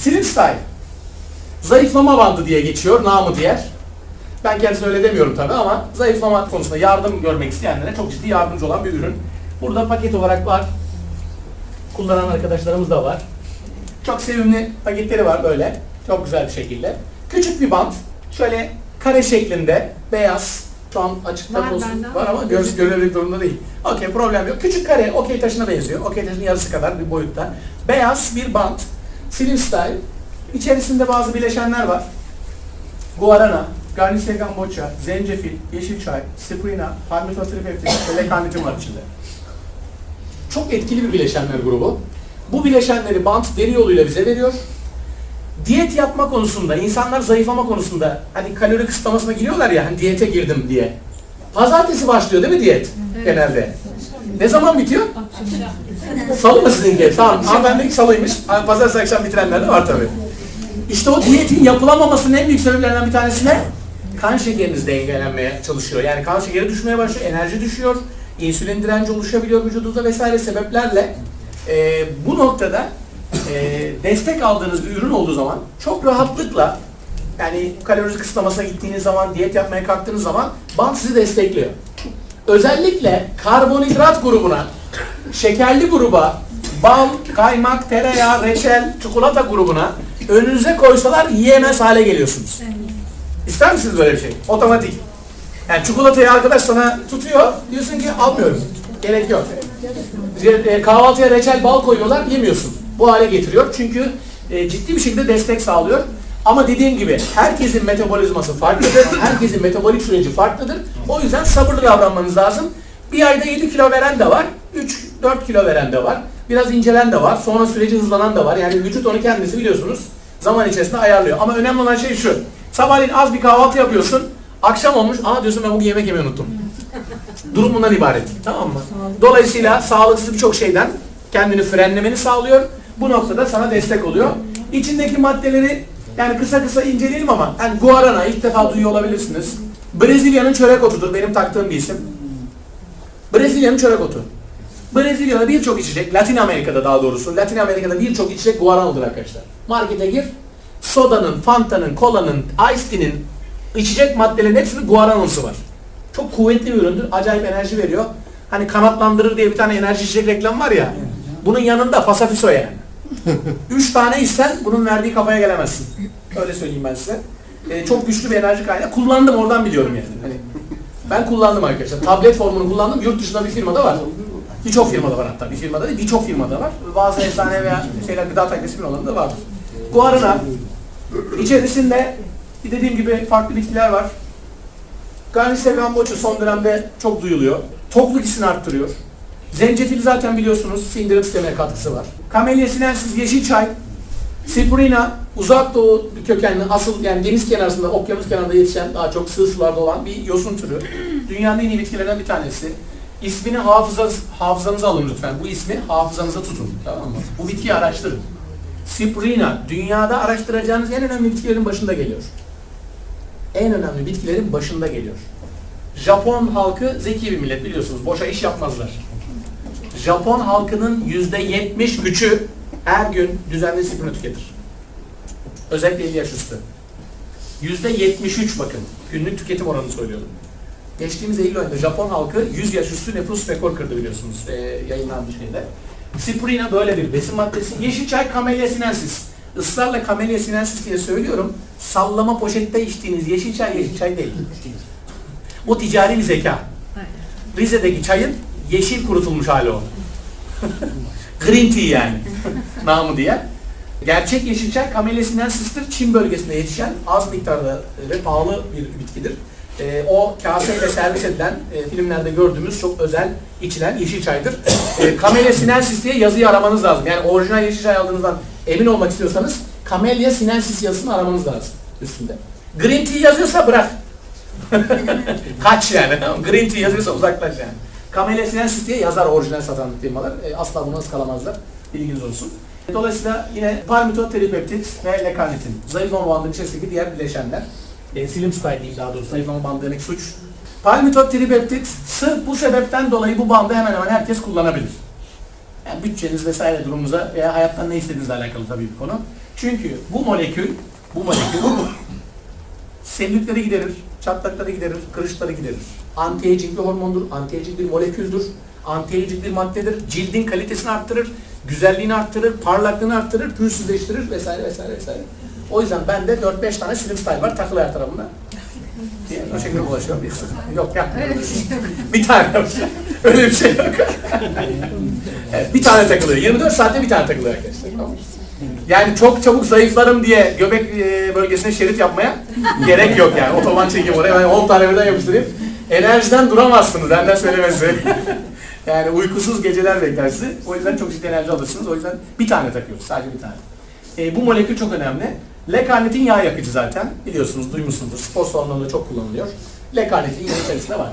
Slim Style. Zayıflama bandı diye geçiyor, namı diğer. Ben kendisine öyle demiyorum tabi ama zayıflama konusunda yardım görmek isteyenlere çok ciddi yardımcı olan bir ürün. Burada paket olarak var. Kullanan arkadaşlarımız da var. Çok sevimli paketleri var böyle. Çok güzel bir şekilde. Küçük bir bant. Şöyle kare şeklinde beyaz. Şu an açıkta Var, olsun. Var ama göz görülebilir durumda değil. Okey problem yok. Küçük kare okey taşına benziyor. Okey taşının yarısı kadar bir boyutta. Beyaz bir bant. Slim style. İçerisinde bazı bileşenler var. Guarana, Garnier Gamboça, zencefil, yeşil çay, spirina, palmitotripeptin ve lekanditin var içinde. Çok etkili bir bileşenler grubu. Bu bileşenleri bant deri yoluyla bize veriyor. Diyet yapma konusunda, insanlar zayıflama konusunda hani kalori kısıtlamasına giriyorlar ya hani diyete girdim diye. Pazartesi başlıyor değil mi diyet genelde? Ne zaman bitiyor? Salı mı sizinki? Tamam. Hanımefendiki salıymış. Pazartesi akşam bitirenler de var tabii. İşte o diyetin yapılamamasının en büyük sebeplerinden bir tanesi ne? Kan şekeriniz dengelenmeye çalışıyor. Yani kan şekeri düşmeye başlıyor, enerji düşüyor, insülin direnci oluşabiliyor vücudunuzda vesaire sebeplerle e, bu noktada e, destek aldığınız bir ürün olduğu zaman çok rahatlıkla yani kalori kısıtlamasına gittiğiniz zaman, diyet yapmaya kalktığınız zaman band sizi destekliyor. Özellikle karbonhidrat grubuna, şekerli gruba, bal, kaymak, tereyağı, reçel, çikolata grubuna önünüze koysalar yiyemez hale geliyorsunuz. İster misiniz böyle bir şey? Otomatik. Yani çikolatayı arkadaş sana tutuyor, diyorsun ki almıyorum. Gerek yok. E, Kahvaltıya reçel bal koyuyorlar, yemiyorsun. Bu hale getiriyor çünkü e, ciddi bir şekilde destek sağlıyor. Ama dediğim gibi herkesin metabolizması farklıdır, herkesin metabolik süreci farklıdır. O yüzden sabırlı davranmanız lazım. Bir ayda 7 kilo veren de var, 3-4 kilo veren de var, biraz incelen de var, sonra süreci hızlanan da var. Yani vücut onu kendisi biliyorsunuz zaman içerisinde ayarlıyor. Ama önemli olan şey şu, sabahleyin az bir kahvaltı yapıyorsun, akşam olmuş, aa diyorsun ben bugün yemek yemeyi unuttum. Durum bundan ibaret. Tamam mı? Dolayısıyla sağlıksız birçok şeyden kendini frenlemeni sağlıyor. Bu noktada sana destek oluyor. İçindeki maddeleri yani kısa kısa inceleyelim ama yani guarana ilk defa duyuyor olabilirsiniz. Brezilya'nın çörek otudur benim taktığım bir isim. Brezilya'nın çörek otu. Brezilya'da birçok içecek, Latin Amerika'da daha doğrusu, Latin Amerika'da birçok içecek guaranalıdır arkadaşlar. Markete gir, sodanın, fantanın, kolanın, iced tea'nin içecek maddelerin hepsinin guaranalısı var. Çok kuvvetli bir üründür. Acayip enerji veriyor. Hani kanatlandırır diye bir tane enerji içecek reklam var ya. Bunun yanında fasafiso yani. Üç tane isten bunun verdiği kafaya gelemezsin. Öyle söyleyeyim ben size. Ee, çok güçlü bir enerji kaynağı. Kullandım oradan biliyorum yani. Hani ben kullandım arkadaşlar. Tablet formunu kullandım. Yurt dışında bir firmada var. Birçok firmada var hatta. Bir firmada değil, birçok firmada var. Bazı efsane veya şeyler gıda takviyesi firmalarında vardır. Guarana içerisinde dediğim gibi farklı bitkiler var. Garnier Gamboçu son dönemde çok duyuluyor. Tokluk hissini arttırıyor. Zencefil zaten biliyorsunuz sindirim sistemine katkısı var. Camellia sinensis yeşil çay, Spirina uzak doğu kökenli asıl yani deniz kenarında, okyanus kenarında yetişen daha çok sığ sularda olan bir yosun türü. Dünyanın en iyi bitkilerinden bir tanesi. İsmini hafızanız, hafızanıza alın lütfen. Bu ismi hafızanıza tutun. Tamam mı? Bu bitkiyi araştırın. Spirina dünyada araştıracağınız en önemli bitkilerin başında geliyor en önemli bitkilerin başında geliyor. Japon halkı zeki bir millet biliyorsunuz. Boşa iş yapmazlar. Japon halkının yüzde yetmiş üçü her gün düzenli spirino tüketir. Özellikle 50 yaş üstü. Yüzde yetmiş üç bakın. Günlük tüketim oranını söylüyorum. Geçtiğimiz Eylül ayında Japon halkı 100 yaş üstü nüfus rekor kırdı biliyorsunuz e, yayınlanmış şeyde. Spirina böyle bir besin maddesi. Yeşil çay Camellia sinensis. Israrla Camellia sinensis diye söylüyorum. Sallama poşette içtiğiniz yeşil çay yeşil çay değil. O ticari bir zeka. Rize'deki çayın yeşil kurutulmuş hali o. Green tea yani. Namı diye. Gerçek yeşil çay Camellia sinensis'tir. Çin bölgesinde yetişen az miktarda ve pahalı bir bitkidir. Ee, o kaseyle servis edilen e, filmlerde gördüğümüz çok özel içilen yeşil çaydır. E, Camellia sinensis diye yazıyı aramanız lazım. Yani orijinal yeşil çay aldığınızdan emin olmak istiyorsanız Camellia sinensis yazısını aramanız lazım üstünde. Green tea yazıyorsa bırak. Kaç yani? Green tea yazıyorsa uzaklaş yani. Camellia sinensis diye yazar orijinal satan firmalar. E, asla bunu ıskalamazlar. Bilginiz olsun. Dolayısıyla yine palmitoid teripeptit ve lekanitin. Zayıflama bandının içerisindeki diğer bileşenler. E, slim style diyeyim daha doğrusu. Zayıflama bandı demek suç. Palmitoid teripeptit sırf bu sebepten dolayı bu bandı hemen hemen herkes kullanabilir. Yani bütçeniz vesaire durumunuza veya hayattan ne istediğinizle alakalı tabii bir konu. Çünkü bu molekül, bu molekül selülitleri giderir, çatlakları giderir, kırışları giderir. Anti-aging bir hormondur, anti-aging bir moleküldür, anti-aging bir maddedir, cildin kalitesini arttırır, güzelliğini arttırır, parlaklığını arttırır, pürsüzleştirir vesaire vesaire vesaire. O yüzden bende 4-5 tane slim style var takılı her tarafında. Diye o şekilde bulaşıyorum. Yok. Öyle bir şey yok. Bir tane yapacağım. Öyle bir şey yok. evet, bir tane takılıyor. 24 saatte bir tane takılıyor arkadaşlar. Tamam. Yani çok çabuk zayıflarım diye göbek e, bölgesine şerit yapmaya gerek yok yani. Otoban çekeyim oraya ben 10 tane birden yapıştırayım. Enerjiden duramazsınız benden söylemesi. yani uykusuz geceler bekler sizi. O yüzden çok ciddi enerji alırsınız. O yüzden bir tane takıyoruz. Sadece bir tane. E, bu molekül çok önemli. Lekarnitin yağ yakıcı zaten. Biliyorsunuz, duymuşsunuzdur. Spor salonlarında çok kullanılıyor. Lekarnitin yine içerisinde var.